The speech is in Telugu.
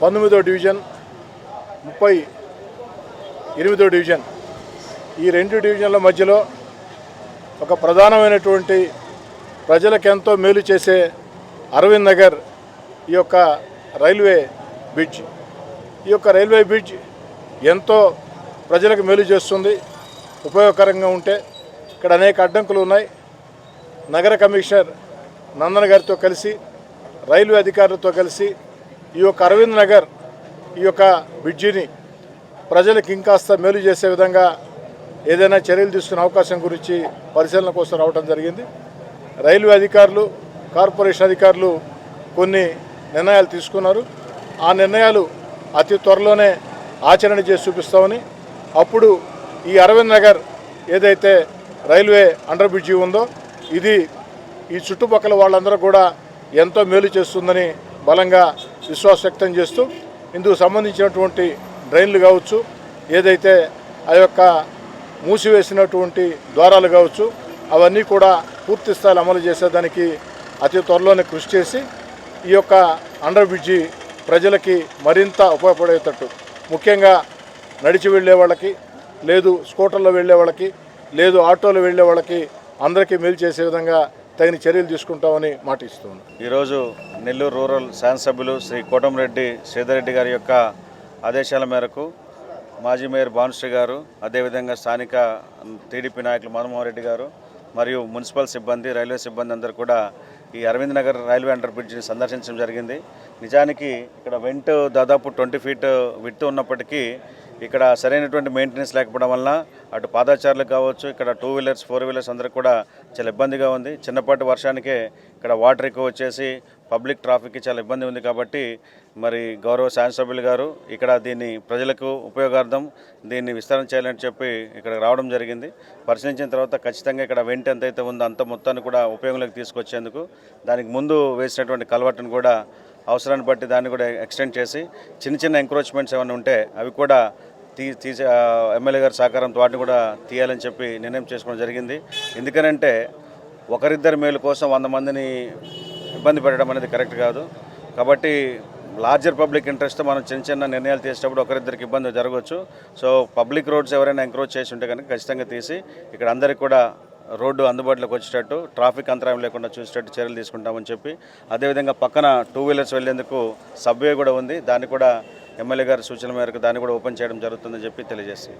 పంతొమ్మిదో డివిజన్ ముప్పై ఎనిమిదో డివిజన్. ఈ రెండు డివిజన్ల మధ్యలో ఒక ప్రధానమైనటువంటి ప్రజలకు ఎంతో మేలు చేసే అరవింద్ నగర్ ఈ యొక్క రైల్వే బ్రిడ్జ్. ఈ యొక్క రైల్వే బ్రిడ్జ్ ఎంతో ప్రజలకు మేలు చేస్తుంది ఉపయోగకరంగా ఉంటే. ఇక్కడ అనేక అడ్డంకులు ఉన్నాయి. నగర కమిషనర్ నందన్ గారితో కలిసి రైల్వే అధికారులతో కలిసి ఈ యొక్క అరవింద్ నగర్ ఈ యొక్క బ్రిడ్జిని ప్రజలకు ఇంకాస్త మేలు చేసే విధంగా ఏదైనా చర్యలు తీసుకునే అవకాశం గురించి పరిశీలన కోసం రావడం జరిగింది. రైల్వే అధికారులు కార్పొరేషన్ అధికారులు కొన్ని నిర్ణయాలు తీసుకున్నారు. ఆ నిర్ణయాలు అతి త్వరలోనే ఆచరణ చేసి చూపిస్తామని అప్పుడు ఈ అరవింద్ నగర్ ఏదైతే రైల్వే అండర్ బ్రిడ్జి ఉందో ఇది ఈ చుట్టుపక్కల వాళ్ళందరూ కూడా ఎంతో మేలు చేస్తుందని బలంగా విశ్వాసం వ్యక్తం చేస్తూ ఇందుకు సంబంధించినటువంటి డ్రైన్లు కావచ్చు ఏదైతే ఆ యొక్క మూసివేసినటువంటి ద్వారాలు కావచ్చు అవన్నీ కూడా పూర్తి స్థాయిలో అమలు చేసేదానికి అతి త్వరలోనే కృషి చేసి ఈ యొక్క అండర్ బ్రిడ్జి ప్రజలకి మరింత ఉపయోగపడేటట్టు. ముఖ్యంగా నడిచి వెళ్ళే వాళ్ళకి లేదు స్కూటర్లో వెళ్ళే వాళ్ళకి లేదు ఆటోలో వెళ్ళే వాళ్ళకి అందరికీ మేలు చేసే విధంగా తగిన చర్యలు తీసుకుంటామని మాట ఇస్తున్నాను. ఈరోజు నెల్లూరు రూరల్ శాసనసభ్యులు శ్రీ కోటంరెడ్డి శ్రీధర్రెడ్డి గారి యొక్క ఆదేశాల మేరకు మాజీ మేయర్ భానుశ్రీ గారు అదేవిధంగా స్థానిక టీడీపీ నాయకులు మన్మోహన్ రెడ్డి గారు మరియు మున్సిపల్ సిబ్బంది రైల్వే సిబ్బంది అందరూ కూడా ఈ అరవింద్ నగర్ రైల్వే అండర్ బ్రిడ్జ్ని సందర్శించడం జరిగింది. నిజానికి ఇక్కడ వెంట్ దాదాపు ట్వంటీ ఫీట్ విడ్త్ ఉన్నప్పటికీ ఇక్కడ సరైనటువంటి మెయింటెనెన్స్ లేకపోవడం వలన అటు పాదాచారులకు కావచ్చు ఇక్కడ టూ వీలర్స్ ఫోర్ వీలర్స్ అందరికి కూడా చాలా ఇబ్బందిగా ఉంది. చిన్నపాటి వర్షానికే ఇక్కడ వాటర్ ఎక్కువ వచ్చేసి పబ్లిక్ ట్రాఫిక్కి చాలా ఇబ్బంది ఉంది కాబట్టి మరి గౌరవ శాసనసభ్యులు గారు ఇక్కడ దీన్ని ప్రజలకు ఉపయోగార్థం దీన్ని విస్తరణ చేయాలని చెప్పి ఇక్కడ రావడం జరిగింది. పరిశీలించిన తర్వాత ఖచ్చితంగా ఇక్కడ వెంట ఎంతైతే ఉందో అంత మొత్తాన్ని కూడా ఉపయోగంలోకి తీసుకొచ్చేందుకు దానికి ముందు వేసినటువంటి కలవట్టును కూడా అవసరాన్ని బట్టి దాన్ని కూడా ఎక్స్టెండ్ చేసి చిన్న చిన్న ఎంక్రోచ్మెంట్స్ ఏమైనా ఉంటే అవి కూడా తీ తీసే ఎమ్మెల్యే గారి సహకారంతో వాటిని కూడా తీయాలని చెప్పి నిర్ణయం చేసుకోవడం జరిగింది. ఎందుకనంటే ఒకరిద్దరి మేలు కోసం వంద మందిని ఇబ్బంది పెట్టడం అనేది కరెక్ట్ కాదు. కాబట్టి లార్జర్ పబ్లిక్ ఇంట్రెస్ట్ మనం చిన్న చిన్న నిర్ణయాలు తీసేటప్పుడు ఒకరిద్దరికి ఇబ్బంది జరగవచ్చు. సో పబ్లిక్ రోడ్స్ ఎవరైనా ఎంక్రోచ్ చేసి ఉంటే కనుక ఖచ్చితంగా తీసి ఇక్కడ అందరికీ కూడా రోడ్డు అందుబాటులోకి వచ్చేటట్టు ట్రాఫిక్ అంతరాయం లేకుండా చూసేటట్టు చర్యలు తీసుకుంటామని చెప్పి అదేవిధంగా పక్కన టూ వీలర్స్ వెళ్ళేందుకు సబ్వే కూడా ఉంది. దాన్ని కూడా ఎమ్మెల్యే గారి సూచన మేరకు దాన్ని కూడా ఓపెన్ చేయడం జరుగుతుందని చెప్పి తెలియజేసి